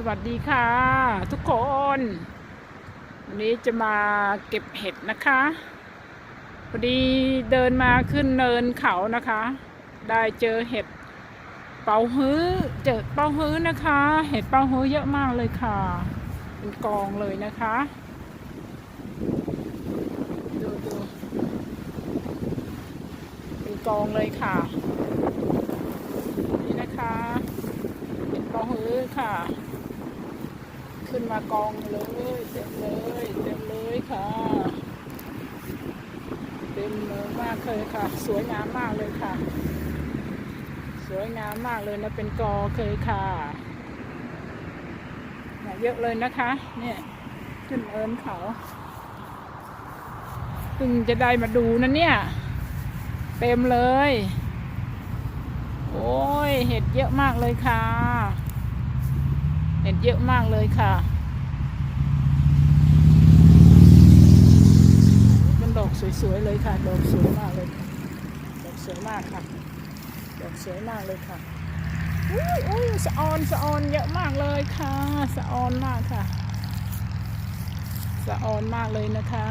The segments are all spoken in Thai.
สวัสดีค่ะ ทุกคน วันนี้จะมาเก็บเห็ดนะคะพอดีเดินมาขึ้นเนินเขานะคะ ได้เจอเห็ดเป่าฮื้อเจอเป่าฮื้อนะคะ เห็ดเป่าฮื้อเยอะมากเลยค่ะ เป็นกองเลยนะคะดูดูเป็นกองเลยค่ะ นี่นะคะเห็ดเป่าฮื้อค่ะ ขึ้นมากองเลยเต็มเลยเต็มเลยค่ะ เต็มเลยมากเลยค่ะ สวยงามมากเลยค่ะ สวยงามมากเลยนะเป็นกอเคยค่ะเนี่ยเยอะเลยนะคะ เนี่ยขึ้นเอินเขาเพิ่งจะได้มาดูนะเนี่ย เต็มเลย โอ้ยเห็ดเยอะมากเลยค่ะ เห็ดเยอะมากเลยค่ะเป็นดอกสวยๆเลยค่ะ ดอกสวยมากเลยค่ะ ดอกสวยมากค่ะ ดอกสวยมากเลยค่ะอุ้ยอุ้ยสะออนสะออนเยอะมากเลยค่ะ สะออนมากค่ะ สะออนมากเลยนะคะ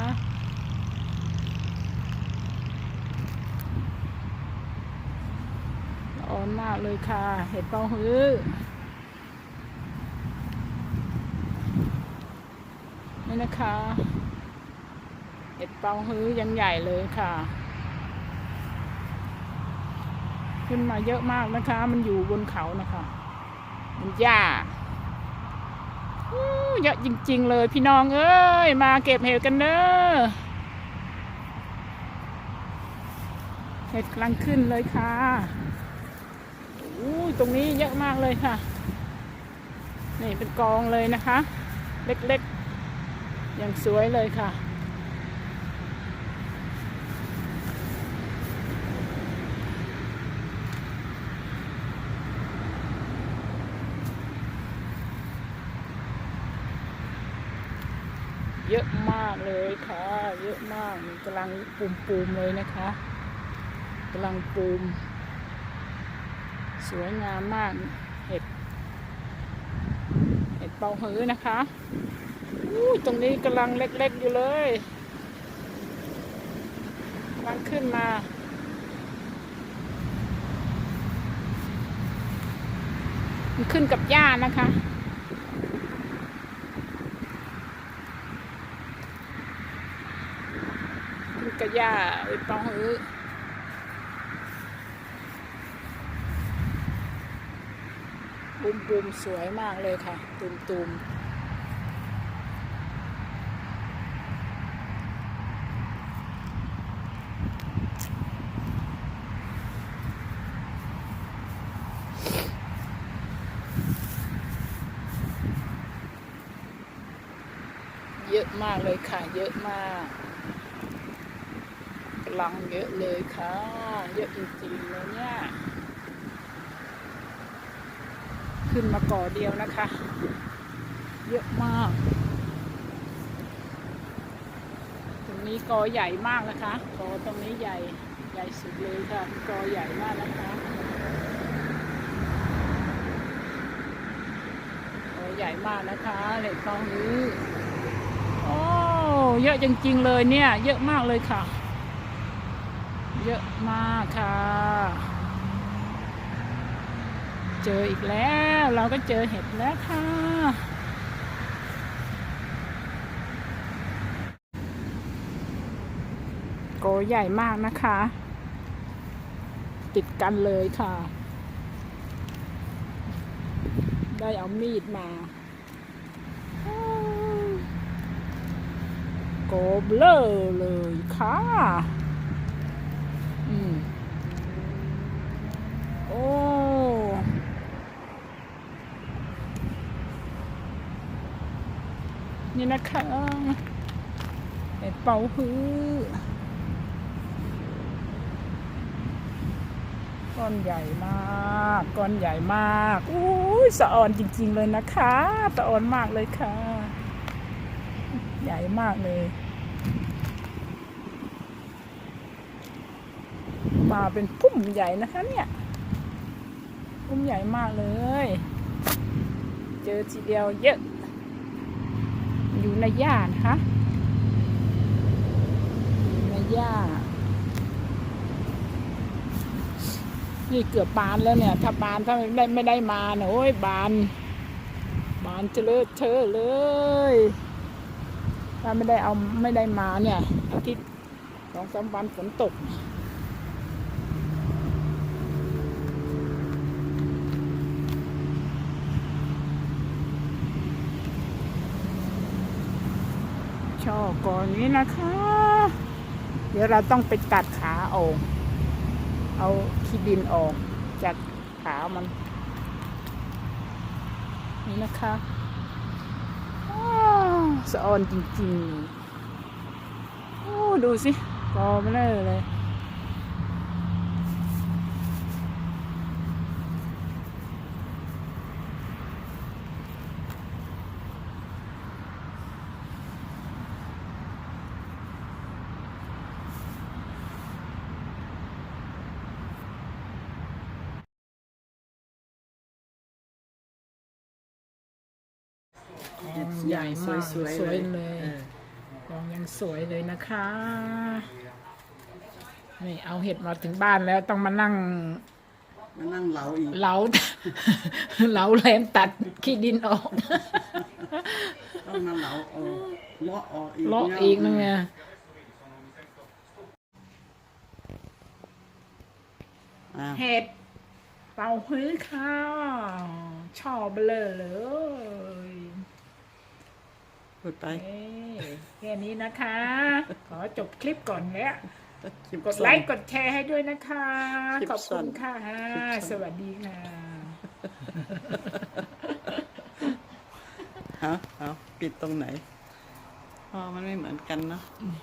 สะออนมากเลยค่ะ เห็ดเป่าฮื้อ นี่นะคะเห็ดเป่าฮื้อยังใหญ่เลยค่ะ ขึ้นมาเยอะมากนะคะ มันอยู่บนเขานะคะ มันหญ้าเยอะจริง ๆ เลยพี่น้องเอ้ย มาเก็บเห็ดกันเนอะเห็ดกำลังขึ้นเลยค่ะอู้ตรงนี้เยอะมากเลยค่ะ นี่เป็นกองเลยนะคะ เล็กๆ อย่างสวยเลยค่ะ เยอะมากเลยค่ะ เยอะมากกำลังปูมปูมๆเลยนะคะกำลังปูม สวยงามมากเห็ด เห็ดเป่าฮื้อนะคะ ตรงนี้กำลังเล็กๆอยู่เลยกำลังขึ้นมามันขึ้นกับหญ้านะคะ ขึ้นกับหญ้าเห็ดเป่าฮื้อบุมบุมสวยมากเลยค่ะ ตุมตุม มากเลยค่ะ เยอะมากกลังเยอะเลยค่ะ เยอะจริงๆเลยเนี่ย ขึ้นมาก่อเดียวนะคะ เยอะมาก ตรงนี้กอใหญ่มากนะคะกอตรงนี้ใหญ่ใหญ่สุดเลยค่ะกอใหญ่มากนะคะกอใหญ่มากนะคะเห็ดตองนี้ เยอะจริงๆเลยเนี่ย เยอะมากเลยค่ะ เยอะมากค่ะ เจออีกแล้ว เราก็เจอเห็ดแล้วค่ะ โกใหญ่มากนะคะ ติดกันเลยค่ะ ได้เอามีดมา โกเบลอเลยค่ะอืมโอ้นี่นะคะเห็ดเป่าฮื้อก้อนใหญ่มาก ก้อนใหญ่มาก อู้ยสะออนจริง ๆ เลยนะคะ สะออนมากเลยค่ะ ใหญ่มากเลยมาเป็นพุ่มใหญ่นะคะเนี่ย พุ่มใหญ่มากเลย เจอทีเดียวเยอะ อยู่ในหญ้านะคะอยู่ในหญ้านี่เกือบบานแล้วเนี่ย ถ้าบานถ้าไม่ได้ไม่ได้มาเนี่ยโอ้ยบาน บานเจริญเธอเลย ถ้าไม่ได้เอาไม่ได้มาเนี่ยอาทิตย์สองสามวันฝนตก ช่อก่อนนี้นะคะ เดี๋ยวเราต้องไปตัดขาออก เอาขี้ดินออกจากขามัน นี่นะคะ สะออนจริงๆ โอ้ ดูสิกอมาเลยเลย ใหญ่มากสวยสวยๆเลยออลองยังสวยเลยนะคะนี่เอาเห็ดมาถึงบ้านแล้วต้องมานั่งมานั่งเหลาอีกเหลาเหลาแหลมตัดขี้ดินออก ต้องมาเหลาออกเลาะออกอีกเลาะอีกนึงไงอะเห็ดเป่าฮื้อค่ะชอบเลยเลย พูดไปเอ้ยแค่นี้นะคะ ขอจบคลิปก่อนแล้วคลิปกดไลค์กดแชร์ให้ด้วยนะคะคลิปขอบสั้คุณนค่ะคลิปสั้นสวัสดีค่ะเอาเอาปิดตรงไหนอ๋อมันไม่เหมือนกันเนาะอืม